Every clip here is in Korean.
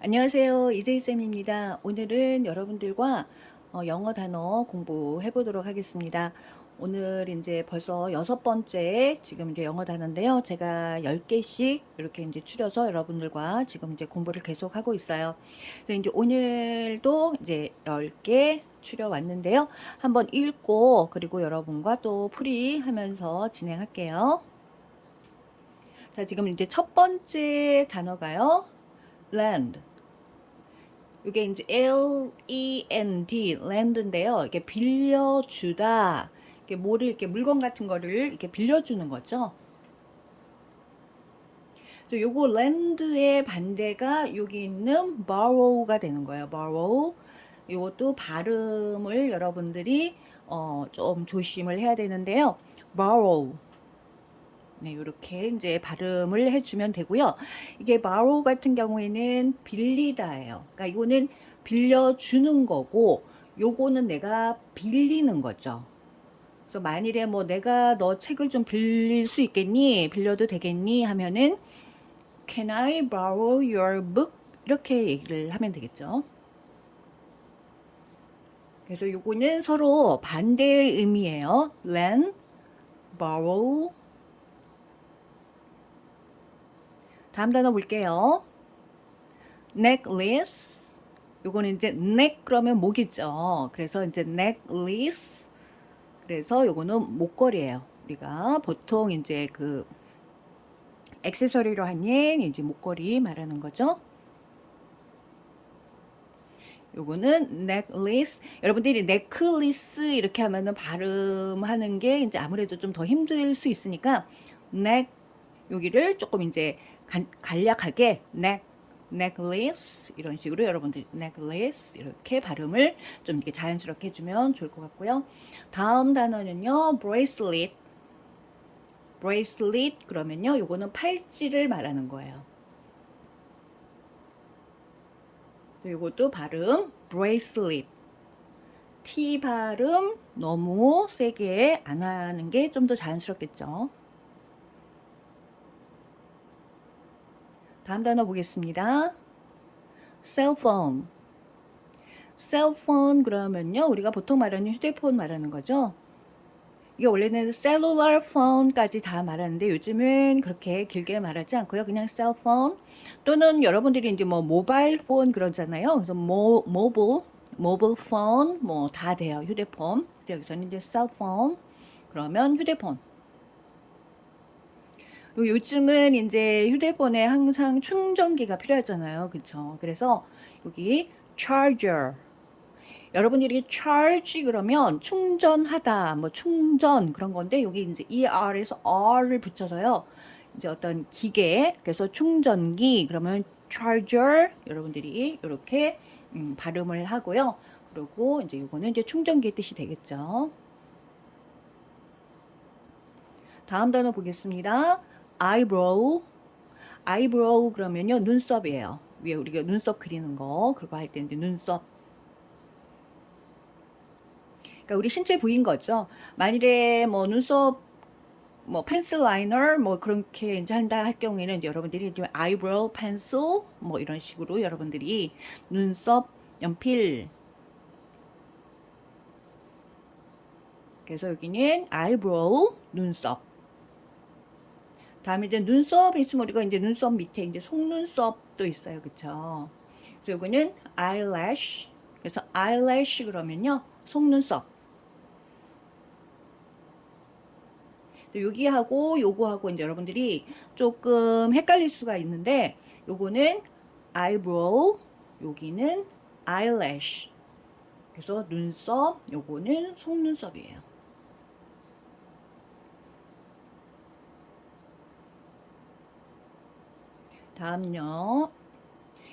안녕하세요. 이재희쌤입니다. 오늘은 여러분들과 어, 영어 단어 공부해 보도록 하겠습니다. 오늘 이제 벌써 여섯 번째 지금 이제 영어 단어인데요. 제가 10개씩 이렇게 이제 추려서 여러분들과 지금 이제 공부를 계속 하고 있어요. 이제 오늘도 이제 10개 추려 왔는데요. 한번 읽고 그리고 여러분과 또 풀이 하면서 진행할게요. 자, 지금 이제 첫 번째 단어가요. land. 이게 이제 L-E-N-D, land인데요. 이게 빌려주다. 이게 뭐를 이렇게 물건 같은 거를 이렇게 빌려주는 거죠. 요거 land의 반대가 여기 있는 borrow가 되는 거예요. borrow. 요것도 발음을 여러분들이 어, 좀 조심을 해야 되는데요. borrow. 네, 이렇게 이제 발음을 해주면 되고요. 이게 borrow 같은 경우에는 빌리다예요. 그러니까 이거는 빌려주는 거고, 요거는 내가 빌리는 거죠. 그래서 만일에 뭐 내가 너 책을 좀 빌릴 수 있겠니? 빌려도 되겠니? 하면은 Can I borrow your book? 이렇게 얘기를 하면 되겠죠. 그래서 요거는 서로 반대의 의미예요. lend, borrow, 다음 단어 볼게요. necklace. 요거는 이제 neck 그러면 목이죠. 그래서 이제 necklace. 그래서 요거는 목걸이에요. 우리가 보통 이제 그 액세서리로 하는 이제 목걸이 말하는 거죠. 요거는 necklace. 여러분들이 necklace 이렇게 하면은 발음하는 게 이제 아무래도 좀 더 힘들 수 있으니까 neck 여기를 조금 이제 간, 간략하게 neck, necklace 이런 식으로 여러분들 necklace 이렇게 발음을 좀 이렇게 자연스럽게 해주면 좋을 것 같고요. 다음 단어는요 bracelet, bracelet 그러면요 요거는 팔찌를 말하는 거예요. 요것도 발음 bracelet T 발음 너무 세게 안 하는 게 좀 더 자연스럽겠죠. 다음 단어 보겠습니다. cellphone. cellphone 그러면요. 우리가 보통 말하는 휴대폰 말하는 거죠. 이게 원래는 cellular phone까지 다 말하는데 요즘은 그렇게 길게 말하지 않고요. 그냥 cellphone 또는 여러분들이 이제 뭐 모바일 폰 그러잖아요. 그래서 모, 모bil, 모bil phone 뭐다 돼요. 휴대폰. 여기서는 이제 cellphone 그러면 휴대폰. 요즘은 이제 휴대폰에 항상 충전기가 필요하잖아요. 그쵸? 그래서 여기 charger. 여러분들이 charge 그러면 충전하다, 뭐 충전 그런 건데 여기 이제 er에서 r을 붙여서요. 이제 어떤 기계, 그래서 충전기 그러면 charger 여러분들이 이렇게 음, 발음을 하고요. 그리고 이제 이거는 이제 충전기의 뜻이 되겠죠. 다음 단어 보겠습니다. Eyebrow. eyebrow 그러면요 눈썹이에요. 위에 우리가 눈썹 그리는 거 그거 할 때 이제 눈썹. 그러니까 우리 신체 부위인 거죠. 만일에 뭐 눈썹 뭐 펜슬 라이너 뭐 그렇게 이제 한다 할 경우에는 여러분들이 이제 eyebrow pencil 뭐 이런 식으로 여러분들이 눈썹 연필 그래서 여기는 eyebrow 눈썹 다음에 이제 눈썹이 있으면 우리가 이제 눈썹 밑에 이제 속눈썹도 있어요. 그쵸? 그래서 이거는 eyelash. 그래서 eyelash 그러면요. 속눈썹. 여기하고 요거하고 이제 여러분들이 조금 헷갈릴 수가 있는데 요거는 eyebrow, 여기는 eyelash. 그래서 눈썹, 요거는 속눈썹이에요. 다음요.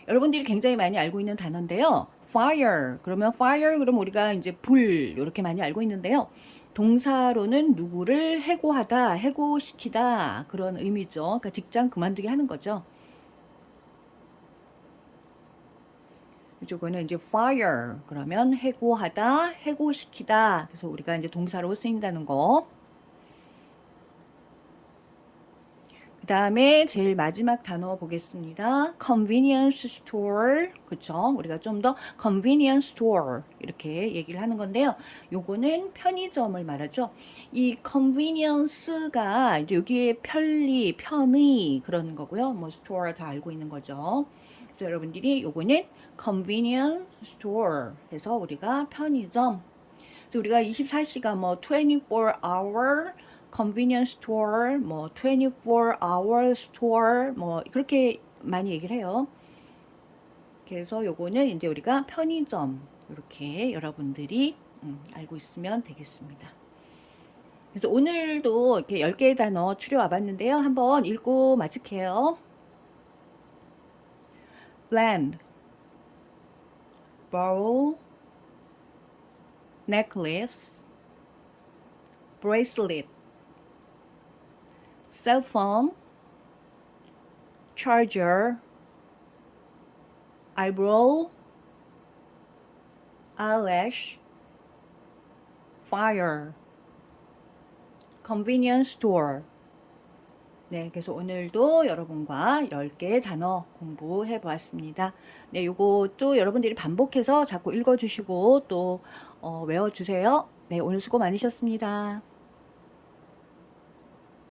여러분들이 굉장히 많이 알고 있는 단어인데요. fire. 그러면 fire 그러면 우리가 이제 불 이렇게 많이 알고 있는데요. 동사로는 누구를 해고하다, 해고시키다 그런 의미죠. 그러니까 직장 그만두게 하는 거죠. 이쪽은 이제 fire 그러면 해고하다, 해고시키다. 그래서 우리가 이제 동사로 쓰인다는 거. 그 다음에 제일 마지막 단어 보겠습니다. convenience store. 그쵸? 우리가 좀 더 convenience store. 이렇게 얘기를 하는 건데요. 요거는 편의점을 말하죠. 이 convenience가 이제 여기에 편리, 편의 그런 거고요. 뭐 store 다 알고 있는 거죠. 그래서 여러분들이 요거는 convenience store 해서 우리가 편의점. 우리가 24시간 뭐 24 hour convenience store, 뭐 24 hour store, 뭐 그렇게 많이 얘기를 해요. 그래서 요거는 이제 우리가 편의점 이렇게 여러분들이 음, 알고 있으면 되겠습니다. 그래서 오늘도 이렇게 10개의 단어 추려 와 봤는데요. 한번 읽고 마칠게요. land, borrow, necklace, bracelet, cell phone, charger, eyebrow, eyelash, fire, convenience store. 네, 그래서 오늘도 여러분과 10개의 단어 공부해 보았습니다. 네, 요것도 여러분들이 반복해서 자꾸 읽어주시고 또 어, 외워주세요. 네, 오늘 수고 많으셨습니다.